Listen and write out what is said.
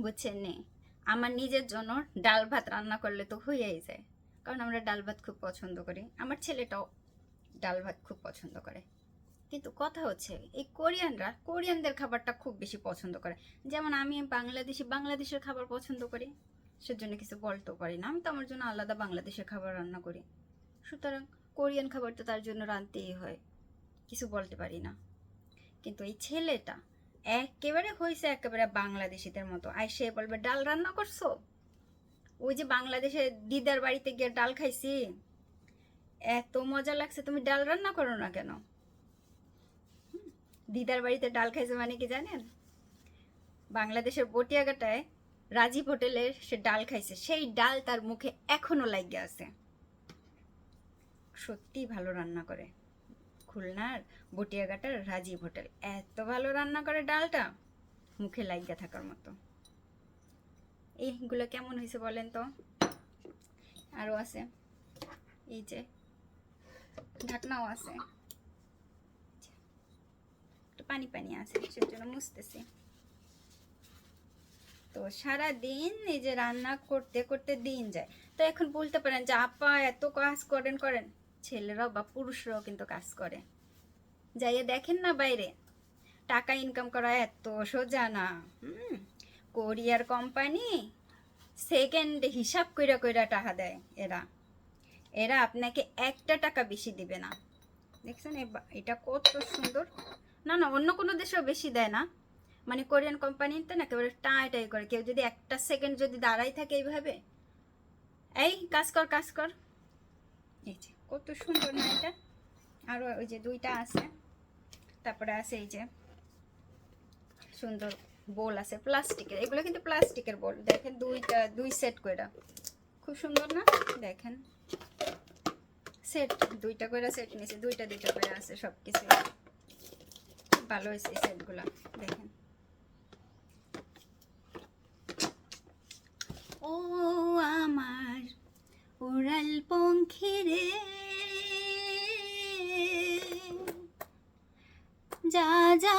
বুঝছেন নে? আমার নিজের জন্য ডাল ভাত রান্না করলে তো হয়েই যায়। কারণ আমরা ডাল ভাত খুব পছন্দ করি। আমার ছেলেটাও ডাল ভাত খুব পছন্দ করে। কিন্তু কথা হচ্ছে, এই কোরিয়ানরা, কোরিয়ানদের খাবারটা খুব বেশি পছন্দ করে। যেমন আমি বাংলাদেশি, বাংলাদেশের খাবার পছন্দ করি। সেজন্য কিছু বলতেও পারি না। আমি তো আমার জন্য আলাদা বাংলাদেশের খাবার রান্না করি। সুতরাং কোরিয়ান খাবার তো তার জন্য রাঁধতেই হয়। কিছু বলতে পারি না। কিন্তু এই ছেলেটা একেবারে হয়েছে একেবারে বাংলাদেশিদের মতো। আর সে বলবে, ডাল রান্না করছ? ওই যে বাংলাদেশে দিদার বাড়িতে গিয়ে ডাল খাইছি। এত মজা লাগছে, তুমি ডাল রান্না করো না কেন? দিদার বাড়িতে ডাল খাইছে মানে কি জানেন? বাংলাদেশের বটিয়াঘাটায় রাজীব হোটেলে সে ডাল খাইছে। সেই ডাল তার মুখে এখনও লাগিয়ে আছে। সত্যি ভালো রান্না করে। খুলনার বটিয়াঘাটার রাজীব হোটেল। এত ভালো রান্না করে ডালটা? মুখে লাগিয়ে থাকার মতো। এইগুলো কেমন হয়েছে বলেন তো? আরও আছে। এই যে, ঢাকনাও আছে। একটু পানি পানি আছে, সেজন্য মুছতেছি। তো সারা দিন এই যে রান্না করতে করতে দিন যায়। তো এখন বলতে পারেন যে, আপা, এত কাজ করেন করেন। ছেলেরাও বা পুরুষরাও কিন্তু কাজ করে। যাইয়ে দেখেন না বাইরে, টাকা ইনকাম করা এত সোজা না। হুম কোরিয়ার কোম্পানি সেকেন্ড হিসাব কইরা কইরা টাকা দেয় এরা। এরা আপনাকে একটা টাকা বেশি দিবে না। দেখছেন এটা কত সুন্দর। না না, অন্য কোনো দেশেও বেশি দেয় না। মানে কোরিয়ান কোম্পানিতে না একেবারে টাই টাই করে। কেউ যদি একটা সেকেন্ড যদি দাঁড়াই থাকে এইভাবে, এই কাজ কর কাজ কর। এই যে, কত সুন্দর না এটা? আরও ওই যে দুইটা আছে। তারপরে আছে এই যে, সুন্দর বোল আছে, প্লাস্টিকের। এগুলো কিন্তু প্লাস্টিকের বোল। দেখেন দুইটা, দুই সেট কইরা। খুব সুন্দর না? দেখেন। সেট দুইটা করে সেট নিয়েছে দুইটা দুইটা করে আছে সব কিছু ভালো হয়েছে সেটগুলো দেখেন। ও পঙ্খী রে যা যা